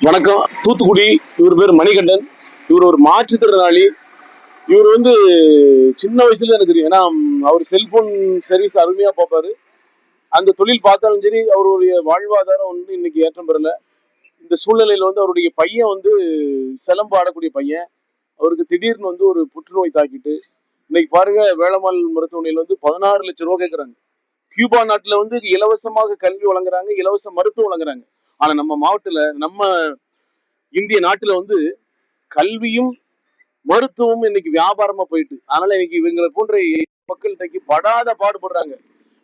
வணக்கம். தூத்துக்குடி இவர் பேர் மணிகண்டன். இவர் ஒரு மாற்றுத்திறனாளி. இவர் வந்து சின்ன வயசுல எனக்கு தெரியும். ஏன்னா அவர் செல்போன் சர்வீஸ் அருமையா பார்ப்பாரு. அந்த தொழில் பார்த்தாலும் சரி அவருடைய வாழ்வாதாரம் வந்து இன்னைக்கு ஏற்றம் பெறல. இந்த சூழ்நிலையில வந்து அவருடைய பையன் வந்து சிலம்பு ஆடக்கூடிய பையன். அவருக்கு திடீர்னு வந்து ஒரு புற்றுநோய் தாக்கிட்டு இன்னைக்கு பாருங்க வேளம்மாள் மருத்துவமனையில் வந்து பதினாறு லட்சம் ரூபா கேட்குறாங்க கியூபா நாட்டுல வந்து இலவசமாக கல்வி வழங்குறாங்க இலவச மருத்துவம் வழங்குறாங்க. ஆனா நம்ம மாவட்டத்துல நம்ம இந்திய நாட்டுல வந்து கல்வியும் மருத்துவமும் இன்னைக்கு வியாபாரமா போயிட்டு. அதனால இன்னைக்கு இவங்களை போன்ற மக்கள் இன்னைக்கு படாத பாடுபடுறாங்க.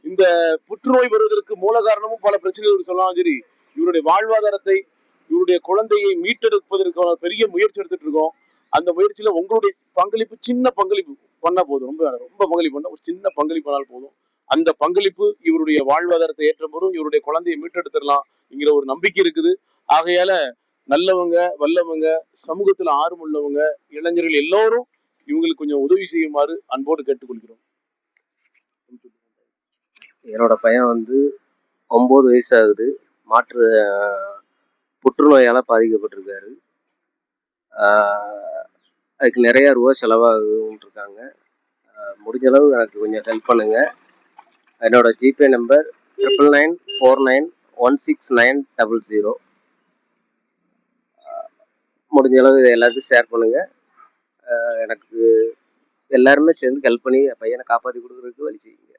இந்த புற்றுநோய் வருவதற்கு மூல காரணமும் பல பிரச்சனைகள் சொல்லலாம் சரி இவருடைய வாழ்வாதாரத்தை இவருடைய குழந்தையை மீட்டெடுப்பதற்கான பெரிய முயற்சி எடுத்துட்டு இருக்கோம். அந்த முயற்சியில உங்களுடைய பங்களிப்பு சின்ன பங்களிப்பு பண்ணா போதும். ரொம்ப ரொம்ப பங்களிப்பு பண்ணா ஒரு சின்ன பங்களிப்பு பண்ணால் போதும். அந்த பங்களிப்பு இவருடைய வாழ்வாதாரத்தை ஏற்றப்படும் இவருடைய குழந்தையை மீட்டெடுத்துடலாம் என்கிற ஒரு நம்பிக்கை இருக்குது. ஆகையால நல்லவங்க வல்லவங்க சமூகத்துல ஆர்வம் உள்ளவங்க இளைஞர்கள் எல்லோரும் இவங்களுக்கு கொஞ்சம் உதவி செய்யுமாறு அன்போடு கேட்டுக்கொள்கிறோம். என்னோட பையன் வந்து ஒம்பது வயசு ஆகுது. மாற்று புற்றுநோயால் பாதிக்கப்பட்டிருக்காரு. அதுக்கு நிறைய ரூபா செலவாகுன்னு இருக்காங்க. முடிஞ்ச அளவு எனக்கு கொஞ்சம் ஹெல்ப் பண்ணுங்க. என்னோட GPay number triple nine four nine one six nine double zero முடிஞ்ச அளவு இதை எல்லாத்தையும் ஷேர் பண்ணுங்க. எனக்கு எல்லாருமே சேர்ந்து ஹெல்ப் பண்ணி என் பையனை காப்பாற்றி கொடுக்குறதுக்கு வழி செய்யுங்க.